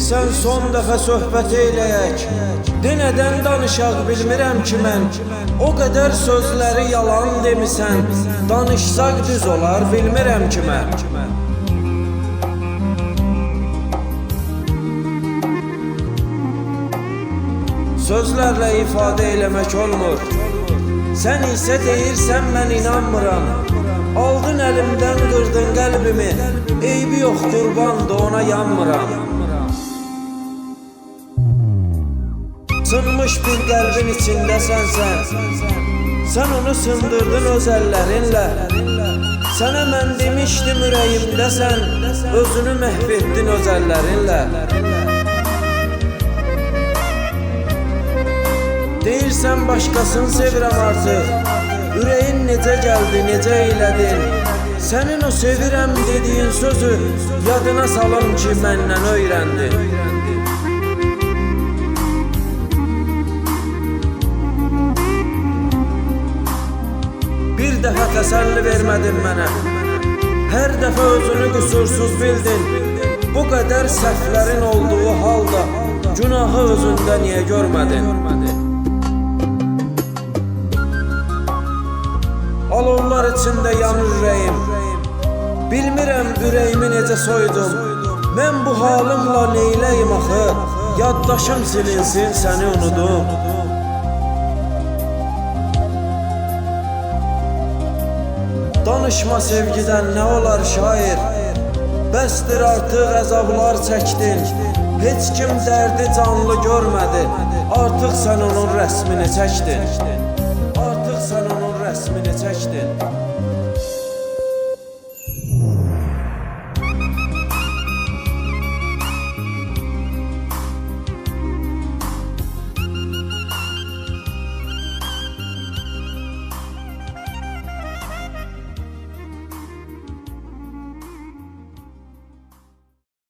Deyirsən son dəfə söhbət eləyək. Denədən danışaq bilmirəm ki mən. O qədər sözləri yalan demisən. Danışsaq düz olar bilmirəm ki mən. Sözlərlə ifadə eləmək olmur. Sən isə deyirsən mən inanmıram. Aldın əlimdən qırdın qəlbimi. Eybi yox qurbandı ona yanmıram. Sınmış bir qəlbin içindəsən sən. Sən onu sındırdın öz əllərinlə. Sənə mən demişdim ürəyimdəsən. Özünü məhv etdin öz əllərinlə. Deyirsən başqasını sevirəm artıq Ürəyin necə gəldi, necə eylədin Sənin o sevirəm dediyin sözü Yadına salım ki məndən öyrəndin Bir dəfə təsəlli vermədin mənə Hər dəfə özünü qüsursuz bildin. Bu qədər səhvlərin olduğu halda Günahı özündə niyə görmədin? Alovlar içində yanır ürəyim Bilmirəm ürəyimi necə soydum. Mən bu halımla neyləyim axı? Yaddaşım silinsin səni unudum Danışma sevgidən nə olar şair? Bəsdir artıq əzablar çəkdin. Heç kim dərdi canlı görmədi. Artıq sən onun rəsmini çəkdin. Artıq sən onun rəsmini çəkdin